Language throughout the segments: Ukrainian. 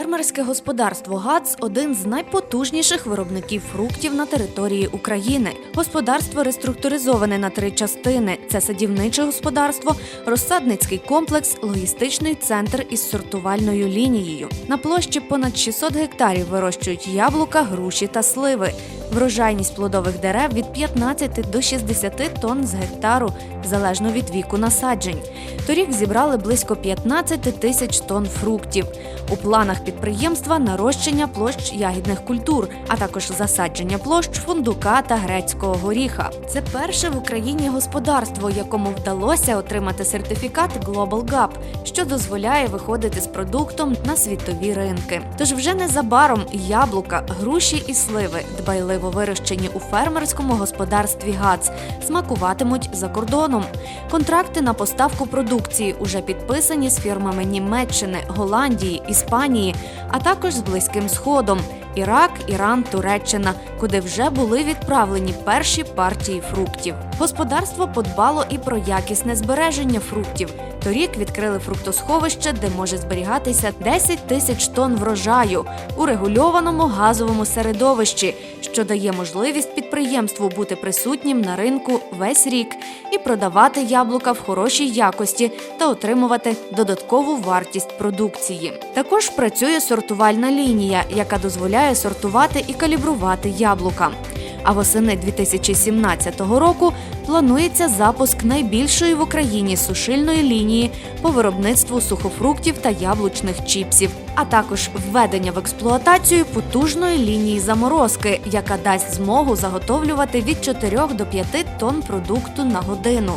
Фермерське господарство ГАЦ один з найпотужніших виробників фруктів на території України. Господарство реструктуризоване на три частини: це садівниче господарство, розсадницький комплекс, логістичний центр із сортувальною лінією. На площі понад 600 гектарів вирощують яблука, груші та сливи. Врожайність плодових дерев від 15 до 60 тонн з гектару, залежно від віку насаджень. Торік зібрали близько 15 тисяч тонн фруктів. У планах підприємства нарощення площ ягідних культур, а також засадження площ фундука та грецького горіха. Це перше в Україні господарство, якому вдалося отримати сертифікат Global GAP, що дозволяє виходити з продуктом на світові ринки. Тож вже незабаром яблука, груші і сливи, дбайливо вирощені у фермерському господарстві ГАЦ, смакуватимуть за кордоном. Контракти на поставку продукції уже підписані з фірмами Німеччини, Голландії, Іспанії, а також з Близьким Сходом. Ірак, Іран, Туреччина, куди вже були відправлені перші партії фруктів. Господарство подбало і про якісне збереження фруктів. Торік відкрили фруктосховище, де може зберігатися 10 тисяч тонн врожаю у регульованому газовому середовищі, що дає можливість підприємству бути присутнім на ринку весь рік і продавати яблука в хорошій якості та отримувати додаткову вартість продукції. Також працює сортувальна лінія, яка дозволяє сортувати і калібрувати яблука. А восени 2017 року планується запуск найбільшої в Україні сушильної лінії по виробництву сухофруктів та яблучних чіпсів, а також введення в експлуатацію потужної лінії заморозки, яка дасть змогу заготовлювати від 4 до 5 тонн продукту на годину.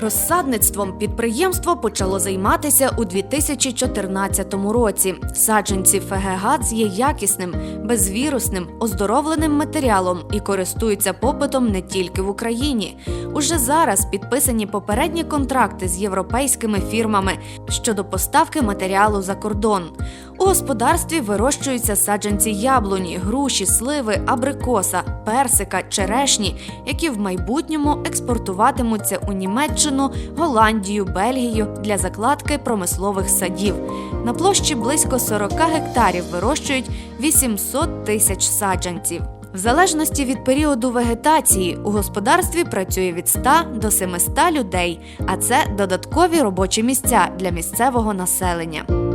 Розсадництвом підприємство почало займатися у 2014 році. Саджанці ФГ-ГАЦ є якісним, безвірусним, оздоровленим матеріалом і користуються попитом не тільки в Україні. Уже зараз підписані попередні контракти з європейськими фірмами щодо поставки матеріалу за кордон. Господарстві вирощуються саджанці яблуні, груші, сливи, абрикоса, персика, черешні, які в майбутньому експортуватимуться у Німеччину, Голландію, Бельгію для закладки промислових садів. На площі близько 40 гектарів вирощують 800 тисяч саджанців. В залежності від періоду вегетації у господарстві працює від 100 до 700 людей, а це додаткові робочі місця для місцевого населення.